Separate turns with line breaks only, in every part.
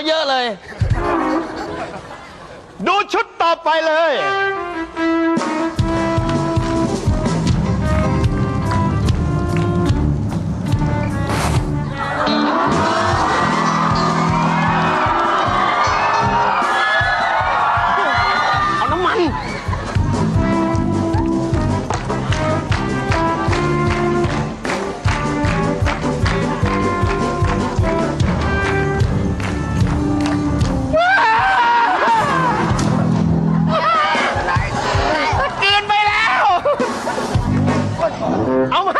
ซะเยอะเลย
ดูชุดต่อไปเลย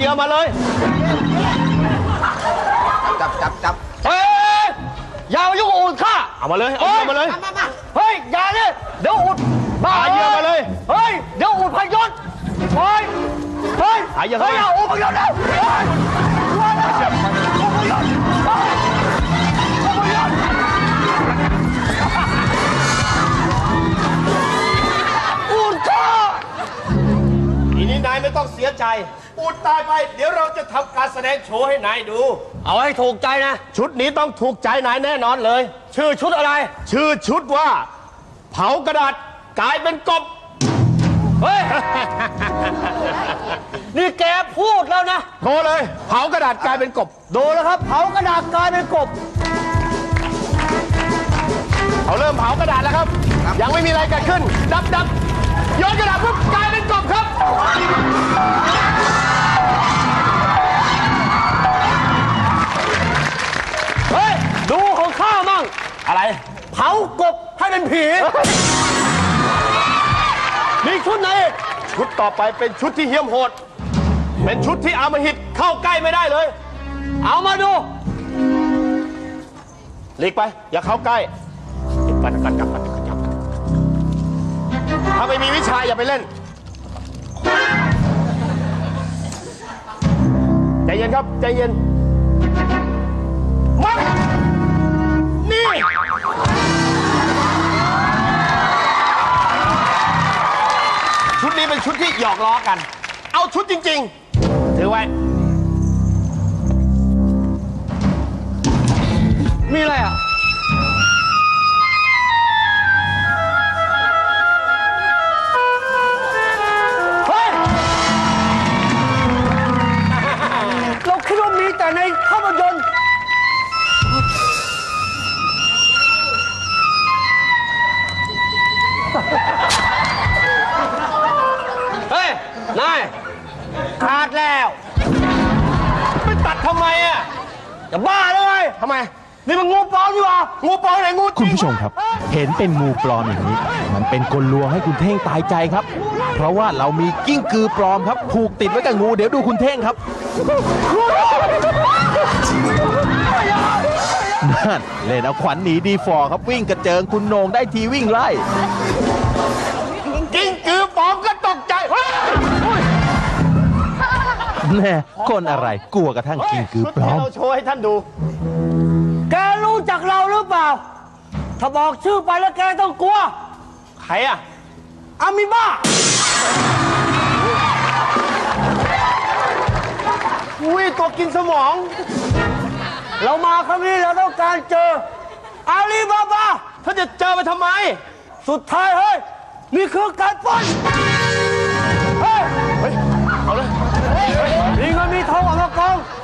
เห
ยื่อมาเลย
จับจับจับ
เฮ้ยอย่ามายุ่งกับอุดข้า
เอามาเลยเอาเหยื่อมาเลย
เฮ้ยอย่าเนี่ยเดี๋ยวอุดบ้า
หาเหยื่อมาเลย
เฮ้ยเดี๋ยวอุดพยศเฮ้ยเฮ้ย
หาเหยื่อ
เฮ้ย
เข้ามา
เอาอุดพยศแล้วเฮ้ยอุดพยศอุดพยศเฮ้ยอุดพยศอุดข้า
ทีนี้นายไม่ต้องเสียใจ อูดตายไป เดี๋ยวเราจะทำการแสดงโชว์ให้นายดู
เอาให้ถูกใจนะ
ชุดนี้ต้องถูกใจนายแน่นอนเลย
ชื่อชุดอะไร
ชื่อชุดว่า เผากระดาษกลายเป็นกบ
เฮ้ย นี่แกพูดแล้วนะ
โทรเลย เผากระดาษกลายเป็นกบ
ดูแล้วครับ เผากระดาษกลายเป็นกบ
เขาเริ่มเผากระดาษแล้วครับ ยังไม่มีอะไรเกิดขึ้น ดับดับโยนกระดาษปุ๊บกลายเป็นกบ
ผี มีชุดไหนอีก
ชุดต่อไปเป็นชุดที่เหี้ยมโหด เป็นชุดที่อำมหิตเข้าใกล้ไม่ได้เลย
เอามาดู
หลีกไป อย่าเข้าใกล้กันกันกันกันกันกันถ้าไม่มีวิชาอย่าไปเล่นใจเย็นครับใจเย็นมานี่ เป็นชุดที่หยอกล้อกัน เอาชุดจริง ๆ ถือไว้ ทำไมอะ
จะบ้าเลย
ทำไม
นี่มันงูปลอมดีกว่า
งูปลอมไหนงูจ
คุณ
ริง
ผู้ชมครับ เห็นเป็นงูปลอมอย่างนี้ มันเป็นกลลวงให้คุณเท่งตายใจครับ เพราะว่าเรามีกิ้งกือปลอมครับ ผูกติดไว้กับงูเดี๋ยวดูคุณเท่งครับนั่นเล่นเอาขวัญหนีดีฟอร์ครับวิ่งกระเจิงคุณโหนงได้ทีวิ่งไล่ แน่คนอะไรกลัวกระทั่งกิ้งกือปลอม
ชุดที่เราโชว์ให้ท่านดู
แกรู้จักเราหรือเปล่า ถ้าบอกชื่อไปแล้วแกต้องกลัว
ใครอะ
อามิบ้า
อุ้ยตัวกินสมอง
เรามาครั้งนี้เราต้องการเจอ อาลีบาบา
ท่านจะเจอไปทำไม
สุดท้ายเฮ้ย นี่คือการปล้น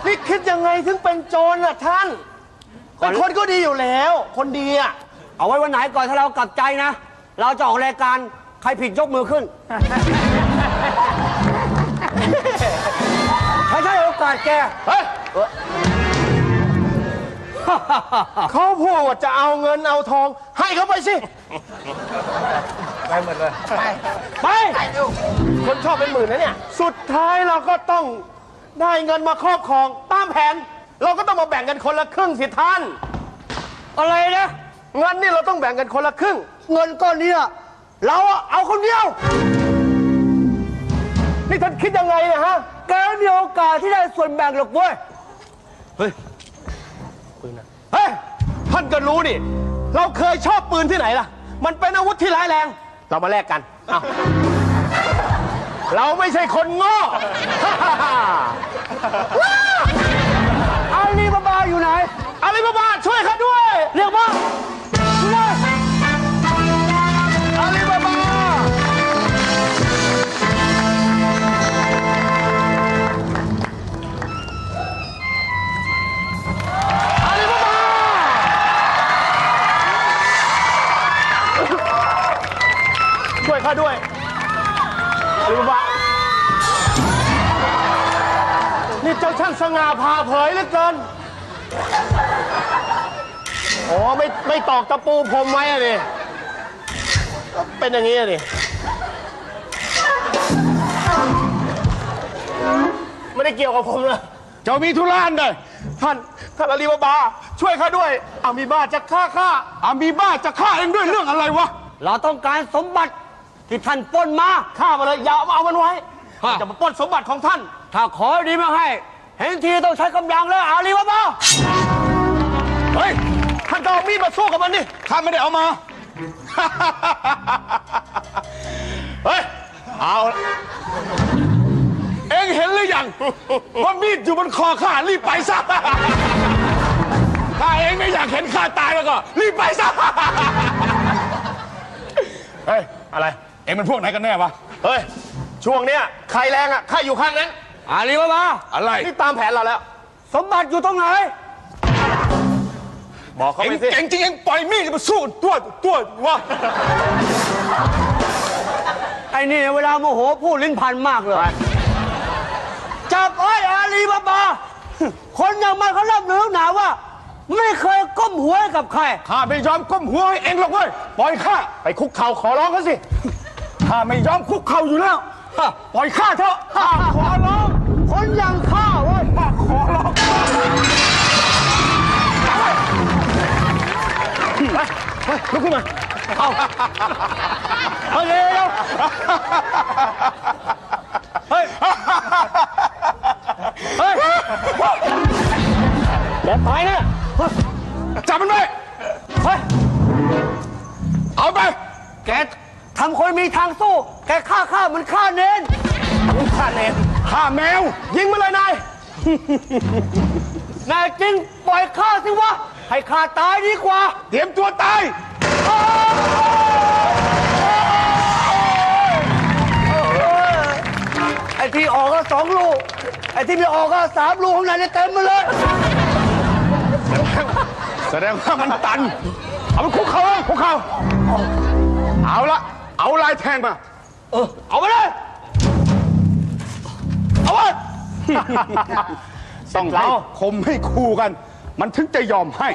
นี่
คิดยังไงถึงเป็นโจรล่ะท่าน เป็นคนก็ดีอยู่แล้ว คนดีอะ
เอาไว้วันไหนก่อนถ้าเรากลับใจนะ เราจะออกรายการใครผิดยกมือขึ้น ใช่ใช่โอกาสแก
เฮ้ย เขาพูดว่าจะเอาเงินเอาทอง ให้เขาไปสิ ไปหมดเลย ไป ไป คนชอบเป็นหมื่นนะเนี่ย สุดท้ายเราก็ต้อง ได้เงินมาครอบครองตามแผน เราก็ต้องมาแบ่งกันคนละครึ่งสิท่าน
อะไรนะ
เงินนี่เราต้องแบ่งกันคนละครึ่ง
เงินก้อนเนี้ยเราอะเอาคนเดียว
นี่ท่านคิดยังไงเนะฮะ
แกไม่มีโอกาสที่ได้ส่วนแบ่งหรอกเว้ย
เฮ้ยท่านก็รู้นี่ เราเคยชอบปืนที่ไหนล่ะ มันเป็นอาวุธที่ร้ายแรง เรามาแลกกันเอา เราไม่ใช่คนโง่
อาลีบาบาอยู่ไหน
อาลีบาบาช่วยข้าด้วย เรียกว่า ไม่ไม่ตอกตะปูพรมไว้อะดิก็เป็นอย่างนี้อะดิไม่ได้เกี่ยวกับผมเลยเจ้ามีธุระอันใดท่านท่านอาลีบาบา ช่วยข้าด้วยอามีบ้าจะฆ่าข้าอามีบ้าจะฆ่าเองด้วยเรื่องอะไรวะ
เราต้องการสมบัติที่ท่านปล้นมา
ฆ่ามาเลยอย่าเอาเอามันไว้จะมาปล้นสมบัติของท่าน
ถ้าขอดีมาให้ เห็นทีต้องใช้กำลังแล้วอาลีบาบา
เฮ้ยท่าน ก็เอามีดมาสู้กับมันนี่ข้าไม่ได้เอามา เฮ้ย เอาละเอ็งเห็นหรือยังว่ามีดอยู่บนคอข้ารีบไปซะ ถ้าเอ็งไม่อยากเห็นข้าตายแล้วก็ รีบไปซะ เฮ้ย อะไร เอ็งเป็นพวกไหนกันแน่วะ เฮ้ย ช่วงเนี้ยใครแรงอะข้าอยู่ข้างนั้น
อาลีบาบา
อะไร นี่ตามแผนเราแล้ว
สมบัติอยู่ตรงไหน
บอกเขา
เอ็ง
ไปสิ
เก่งจริงเอ็งปล่อยมีดมาสู้ตัวตัววะ
ไอ้นี่เวลาโมโหพูดลิ้นพันมากเลย จับไอ้อาลีบาบา คนอย่างมันเขาเล่าเนื้อหนาว่า ไม่เคยก้มหัวให้กับใคร
ข้าไม่ยอมก้มหัวให้เอ็งหรอกเว้ย ปล่อยข้า
ไปคุกเข่าขอร้องเขาสิ
ข้าไม่ยอมคุกเข่าอยู่แล้วฮะปล่อยข้าเถอะข้าขอร้อง
คนอย่างข้า เฮ้ย
ลุกขึ้นมา
เอาเร็วเฮ้ย เฮ้ย
แกตายแน่
จับมันไว้
เฮ้ย
เอาไป
แกทำคนมีทางสู้ แกฆ่าข้ามันฆ่าเน้น
ข้าเนร
ข้าแมว
ยิงมาเลยนาย
นายจริงปล่อยข้าสิวะ ให้ข้าตายดีกว่า
เตรียมตัวตาย
ไอ้ที่ออกก็สองลูก ไอ้ที่ไม่ออกก็สามลูกข้างในเนี่ยเต็มมาเลย
แสดงว่ามันตัน เอามันคุกเข่าเลยคุกเข่าเอาละ เอาลายแทงมา
เอาไปเลย
เอาไว้ต้องให้คมให้คู่กัน มันถึงจะยอมให้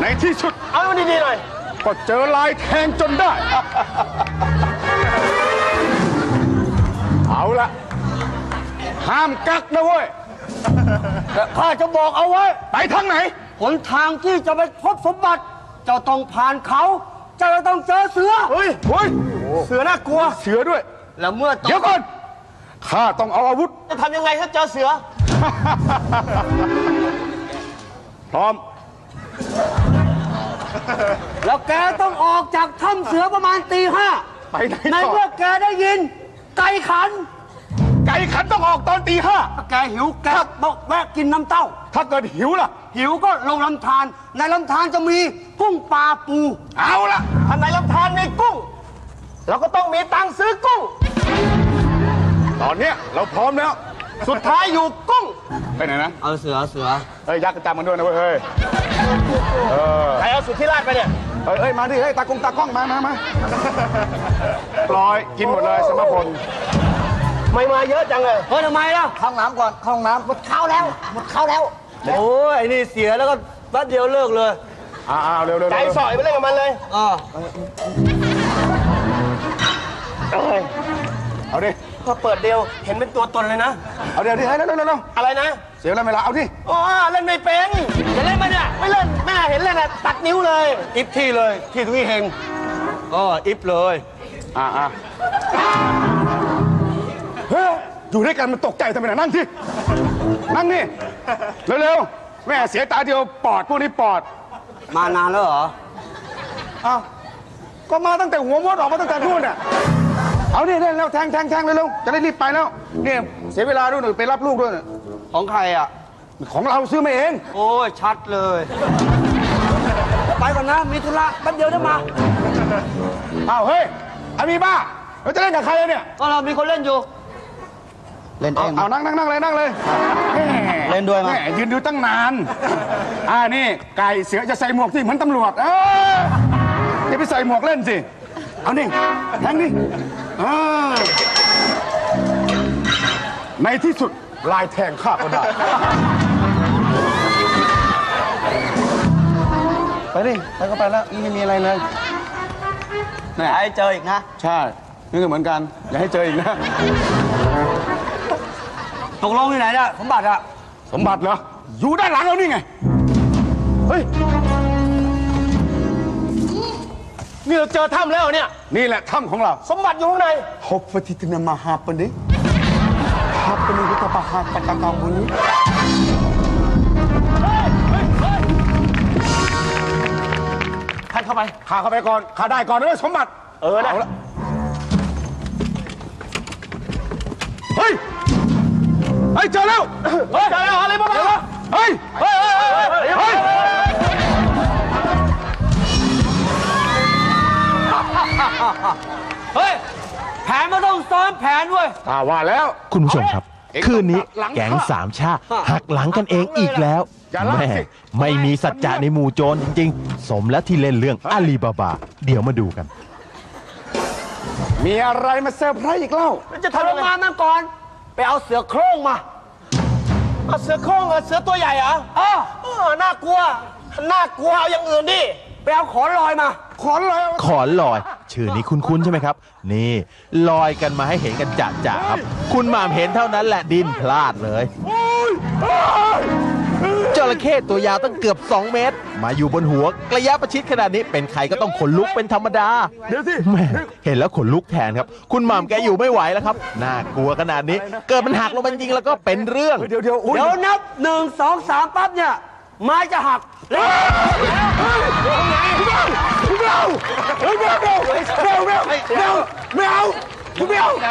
ในที่สุด
เอามันดีๆหน่อย
ก็เจอลายแทงจนได้ เอาละห้ามกักนะเว้ย
ข้าจะบอกเอาไว้
ไปทางไหน
หนทางที่จะไปพบสมบัติ เจ้าต้องผ่านเขา เจ้าจะต้องเจอเสือ
เฮ้ย
เฮ้ย
เสือน่ากลัว
เสือด้วย
แล้วเมื่อต
เดี๋ยวก่อน ข้าต้องเอาอาวุธ
จะทำยังไงถ้าเจอเสือ
พร้อม
แล้วแกต้องออกจากถ้ำเสือประมาณตีห้า
ไปไหน
ใน
ต่อ
เมื่อแกได้ยิน ไก่ขัน
ไก่ขันต้องออกตอนตีห้า
ถ้าแกหิวแกบอกแวะกินน้ำเต้า
ถ้าเกิดหิวล่ะ
หิวก็ลงลำธารในลำธารจะมีกุ้งปลาปู
เอาละ
ถ้าในลำธารมีกุ้ง เราก็ต้องมีตังค์ซื้อกุ้ง
ตอนเนี้ยเราพร้อมแล้ว
สุดท้ายอยู่กุ้ง
ไปไหนนะ
เอาเสือเสือ
เฮ้ยยักษ์กระจำมันด้วยนะเว้ยเฮ้ย
ใครเอาสุดที่ราชไปเนี่ย
เฮ้ยเฮ้ยมาดิเฮ้ยตากงตากล้องมามามาปล่อยกินหมดเลยสมพล
ไม่มาเยอะจังเลย
เฮ้ยทำไมล่ะ
เข้าห้องน้ำก่อนเข้าห้องน้ำหมดข้าวแล้วหมดข้าวแล้ว
โอ้ยไอ้นี่เสียแล้วก็แป๊บเดียวเลิกเลย
อ้าวๆเร็วๆเร็ว
ใจสอยไปเล่นกับมันเลย
อ่า
เอาดิ
พอเปิดเดียวเห็นเป็นตัวตนเลยนะ
เอาเดี๋ยวดิให้เร็วๆเร็ว
อะไรนะ
ๆเสียเวลาไม่ละเอาดิ
อ๋อเล่นไม่เป็น
จะเล่นไหมเนี่ย
ไม่เล่นแม่เห็นเล่นอะตัดนิ้วเลย
อิฟที่เลยที่ทุกที่เฮงอ๋ออิฟเลย
อ่าอ่าเฮ้ยอยู่ด้วยกันมันตกใจทำไมน่ะนั่งที่นั่งนี่เร็วๆแม่เสียตาเดียวปอดพวกนี้ปอด
มานานแล้วเหรอ
อ้าวก็มาตั้งแต่หัวมดออกมาตั้งแต่นู่นน่ะ เอาดิเร็วๆแทงแทงแทงเร็วๆจะได้รีบไปแล้วเนี่ยเสียเวลาด้วยหนึ่งไปรับลูกด้วยน่ะ
ของใครอะ
ของเราซื้อมาเอง
โอ้ยชัดเลย ไปก่อนนะ มีธุระแป๊บเดียวได้มา
อ้าวเฮ้ยอามีบ้าเราจะเล่นกับใครอะเนี่ย
ก็เรามีคนเล่นอยู่
เล่นเอ
เอา
ง
เอานั่งนั่งนั่งเลยนั่งเลยแหม่
เล่นด้วยมั้ย
แหยืนดูตั้งนานอ่านี่ไก่เสือจะใส่หมวกที่เหมือนตำรวจเอออย่าไปใส่หมวกเล่นสิเอานี่แทงดิเออในที่สุดลายแทงข้าก็ได้
ไปดิไปก็ไปแล้วนี่ไม่มีอะไรเลย
เนี่ย
ไอ้เจออีกนะ
ใช่ นี่ก็เหมือนกัน อย่าให้เจออีกนะ
ตกลงที่ไหนเนี่ยสมบัติอะ
สมบัติเหรอ อยู่ด้านหลังเรานี่ไง เฮ้ย
นี่เราเจอถ้ำแล้วเนี่ย
นี่แหละถ้ำของเรา
สมบัติอยู่ข้างใน
ฮบปฏิทนามาฮาปนิฮาปนิกุตปะฮาปะตะกาบุนิ
ท่านเข้าไป
ข้าเข้าไปก่อนข้าได้ก่อนเลยสมบัติ
เออนะา
ละเฮ้ยเฮ้ยเจอแล้ว
เฮ้ยเจอแล้วอะไรบ้าง
เฮ้ย
เฮ้ยเฮ้ยเฮ้ยเฮ้ยเฮ้ย
เฮ้ย แผนมันต้องซ้อมแผนเว้ย
อ่าว่าแล้ว
คุณผู้ชมครับ
เอ็ง
คืนนี้
หลัง
แก๊ง
ข้า
สามชาหักหลังกันเองอีกแล้ว
อย่าลาก
แม่
สิ
ไม่มีสัจจะในหมู่โจรจริงๆ สมแล้วที่เล่นเรื่องอาลีบาบา เดี๋ยวมาดูกัน
มีอะไรมาเซอร์ไพรส์อีกเล่า
จะทรมานมันก่อน ไปเอาเสือโคร่งมา
เอาเสือโคร่งเหรอเสือตัวใหญ่เหรอ
เออ
เออน่ากลัว น่ากลัวเอาอย่างอื่นดิ
ไปเอาขอนลอยมา
ขอนเลย
ขอนลอย ชื่อนี้คุ้นๆใช่ไหมครับ นี่ลอยกันมาให้เห็นกันจะๆครับ คุณหมามเห็นเท่านั้นแหละดินพลาดเลยจระเข้ตัวยาวตั้งเกือบ 2 เมตร มาอยู่บนหัวระยะประชิดขนาดนี้เป็นใครก็ต้องขนลุกเป็นธรรมดา
เดี๋ยวสิ
แม่เห็นแล้วขนลุกแทนครับ คุณหม่ำแกอยู่ไม่ไหวแล้วครับน่ากลัวขนาดนี้ เกิดมันหักลงมาจริงๆแล้วก็เป็นเรื่อง
เดี๋ยวเดี๋ยวอุ้ย
เดี๋ยวนับหนึ่งสองสามปั๊บเนี่ยไม้จะหักแล้ว
ไม่เอาเฮ้ยไม่เอาไม่เอาไม่เอาไม่เอาไม่เอาไม่เอาไง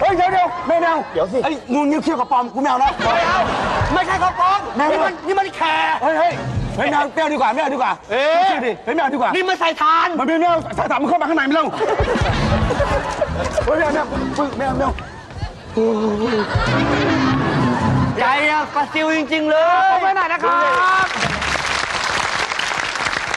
เฮ้ยเดี๋ยวเดี๋ยวไม่เอาเดี๋ยวสิไอ้งูเงี้ยเขี้ยวกับปอมกูไม่เอานะ
ไม่เอาไม่ใช่เขาปลอมนี่มันนี่มันแคร์
เฮ้ยเฮ้ยไม่เอาไม่เอาดีกว่าไม่เอาดีกว่าเอ๊ะดิไม่เอาดีกว่า
นี่มันใส่ทาน
มันไม่ไม่เอาสายตามันเข้ามาข้างในไม่เอาเฮ้ยไม่เอาไม่เอาไม่เอาไม่เอา
ใจอะปลาซิวจริง ๆ เลย
ไปไหนนะครับ